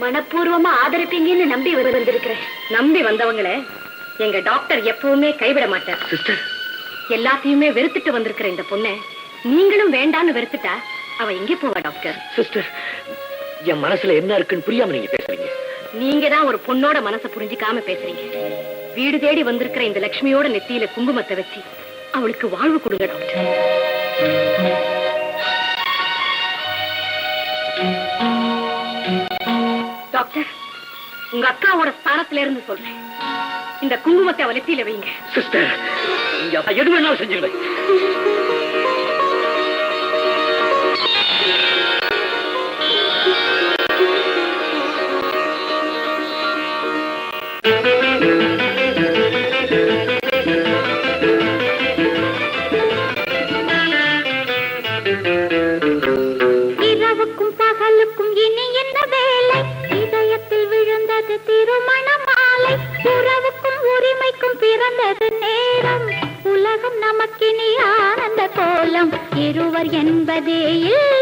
மனப்பூர்வமா ஆதரிப்பீங்கன்னு நம்பி வந்து- வந்திருக்கிறேன். நம்பி வந்தவங்களே எங்க டாக்டர் எப்பவுமே கைவிட மாட்டார். சிஸ்டர். எல்லாத்தையுமே வெறுத்துட்டு வந்திருக்கிற இந்த பொண்ணை நீங்களும் வேண்டான்னு வெறுத்துட்டா அவ எங்கே போவா டாக்டர்? சிஸ்டர் என் மனசுல என்ன இருக்குன்னு புரியாம நீங்க பேசுறீங்க. நீங்க தான் ஒரு பொண்ணோட மனசை புரிஞ்சுக்காம பேசுறீங்க. வீடு தேடி வந்திருக்கிற இந்த லக்ஷ்மியோட நெத்தியில குங்குமத்தை வச்சு அவளுக்கு வாழ்வு கொடுங்க டாக்டர். டாக்டர் உங்க அக்காவோட ஸ்தானத்துல இருந்து சொல்றேன். இந்த குங்குமத்தை அவ நெத்தியில வைங்க. சிஸ்டர் எது வேணாலும் செஞ்சுடுவேன் இரவுக்கும் திருமண மாலை உறவுக்கும் உரிமைக்கும் பிறந்தது நேரம். உலகம் நமக்கினி ஆனந்த கோலம். இருவர் என்பதே இல்லை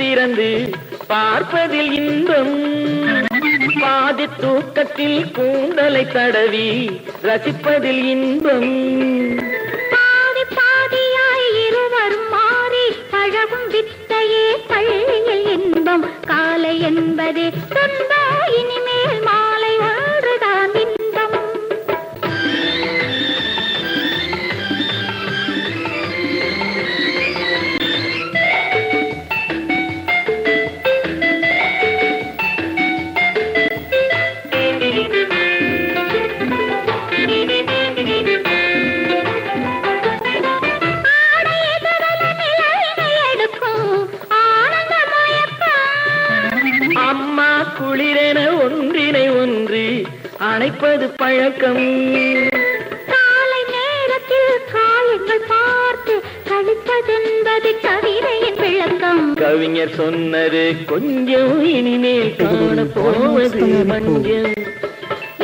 திறந்து பார்ப்பதில் இன்பம். பாதி தூக்கத்தில் கூந்தலை தடவி ரசிப்பதில் இன்பம். அம்மா குளிரென ஒன்றினை ஒன்று அணைப்பது பழக்கம். காலை நேரத்தில் காயங்கள் பார்த்து கழிப்பதென்பது கவிதையின் விளக்கம். கவிஞர் சொன்னது கொஞ்சம் இனிமேல் காண போவது மஞ்சம்